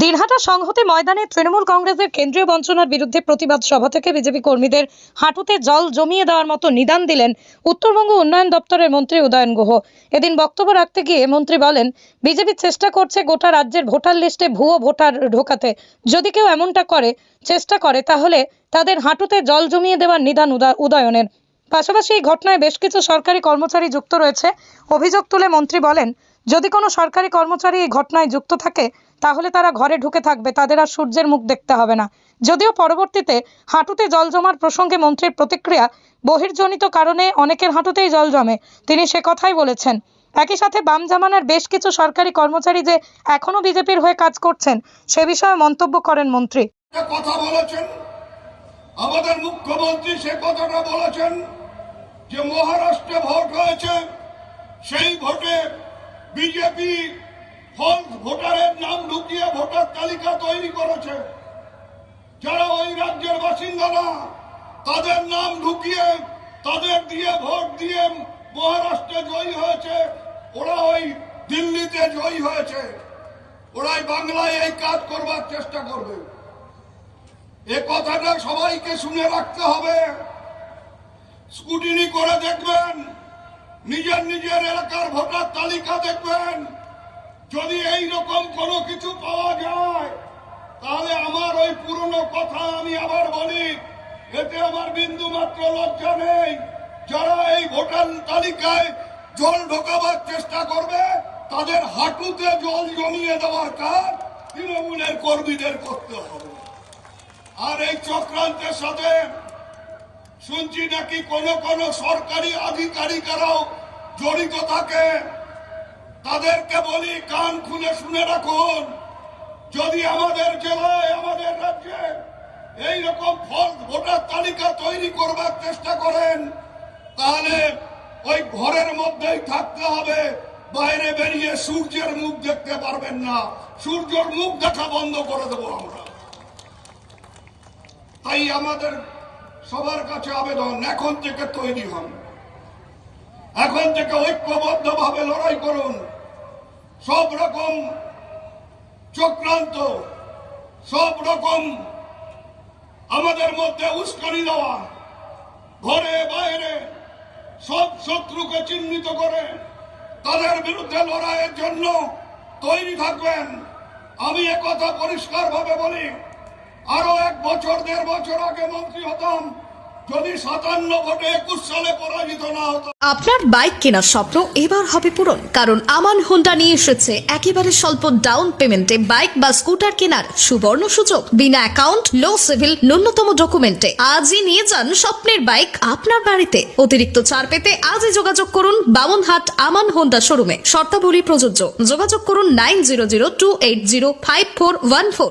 দিনহাটা সংহতি ময়দানে তৃণমূল কংগ্রেসের কেন্দ্রীয় বঞ্চনার বিরুদ্ধে প্রতিবাদ সভা থেকে বিজেপি কর্মীদের হাঁটুতে জল জমিয়ে দেওয়ার মতো নিদান দিলেন উত্তরবঙ্গ উন্নয়ন দপ্তরের মন্ত্রী উদয়ন গুহ। এদিন বক্তব্য রাখতে গিয়ে মন্ত্রী বলেন, বিজেপি চেষ্টা করছে গোটা রাজ্যের ভোটার লিস্টে ভুয়ো ভোটার ঢোকাতে। যদি কেউ এমনটা করে, চেষ্টা করে, তাহলে তাদের হাঁটুতে জল জমিয়ে দেওয়ার নিদান উদা- উদয়নের। পাশাপাশি এই ঘটনায় বেশ কিছু সরকারি কর্মচারী যুক্ত রয়েছে। অভিযোগ তুলে মন্ত্রী বলেন যদি কোনো সরকারি কর্মচারী এই ঘটনায় যুক্ত থাকে, তাহলে তারা ঘরে ঢুকে থাকবে, তাদের আর সূর্যের মুখ দেখতে হবে না। যদিও পরবর্তীতে হাঁটুতে জল জমার প্রসঙ্গে মন্ত্রীর প্রতিক্রিয়া বহির্জনিত কারণে অনেকের হাঁটুতেই জল জমে, তিনি সে কথাই বলেছেন। একই সাথে বাম জামানার বেশ কিছু সরকারি কর্মচারী যে এখনও বিজেপির হয়ে কাজ করছেন, সে বিষয়ে মন্তব্য করেন মন্ত্রী। কথা বলেছেন। আমাদের মুখ্যমন্ত্রী সে কথাটা বলেছেন যে মহারাষ্ট্রে ভোট হয়েছে সেই ভোটে বিজেপি ফলস ভোটারের নাম ঢুকিয়ে ভোটার তালিকা তৈরি করেছে। যারা ওই রাজ্যের বাসিন্দা না তাদের নাম ঢুকিয়ে তাদের দিয়ে ভোট দিয়ে মহারাষ্ট্রে জয়ী হয়েছে, ওরা ওই দিল্লিতে জয়ী হয়েছে। ওরাই বাংলায় এই কাজ করবার চেষ্টা করবে। এ কথাটা সবাইকে শুনে রাখতে হবে। স্কুটিনি করে দেখবেন। নিজের নিজের এলাকার ভোটার তালিকা দেখবেন। যদি এই রকম কোনো কিছু পাওয়া যায়, তাহলে আমার ওই পুরনো কথা আমি আবার বলি, এতে আমার বিন্দু মাত্র লজ্জা নেই। যারা এই ভোটার তালিকায় জল ঢোকাবার চেষ্টা করবে, তাদের হাঁটুতে জল জমিয়ে দেওয়ার কাজ তৃণমূলের কর্মীদের করতে হবে। আর এই চক্রান্তের সাথে শুনছি নাকি কোন কোন সরকারি আধিকারিকেরাও জড়িত থাকে? তাদেরকে বলি, কান খুলে শুনে রাখুন। যদি আমাদের জেলায়, আমাদের রাজ্যে এই রকম ফল ভোটার তালিকা তৈরি করবার চেষ্টা করেন, তাহলে ওই ঘরের মধ্যেই থাকতে হবে। বাইরে বেরিয়ে সূর্যের মুখ দেখতে পারবেন না। সূর্যের মুখ দেখা বন্ধ করে দেবো আমরা। তাই আমাদের সবার কাছে আবেদন, এখন থেকে তৈরি হন। এখন থেকে ঐক্যবদ্ধ ভাবে লড়াই করুন। সব রকম চক্রান্ত, সব রকম আমাদের মধ্যে উস্কানি দেওয়া, ঘরে বাইরে সব শত্রুকে চিহ্নিত করে তাদের বিরুদ্ধে লড়াইয়ের জন্য তৈরি থাকবেন। আমি একথা পরিষ্কার ভাবে বলি আরও এক বছর, দেড় বছর আগে মন্ত্রী হতাম। যদি সাতান্ন ভোটে একুশ সালে পরাজিত না আপনার বাইক কেনার স্বপ্ন এবার হবে পূরণ, কারণ আমান হোন্ডা নিয়ে এসেছে একেবারে স্বল্প ডাউন পেমেন্টে বাইক বা স্কুটার কেনার সুবর্ণ সুযোগ। বিনা অ্যাকাউন্ট, লো সিভিল, ন্যূনতম ডকুমেন্টে। আজই নিয়ে যান স্বপ্নের বাইক আপনার বাড়িতে। অতিরিক্ত ছাড় পেতে আজই যোগাযোগ করুন বামনহাট আমান হোন্ডা শোরুমে। শর্তাবলী প্রযোজ্য। যোগাযোগ করুন nine zero zero two eight zero five four one four.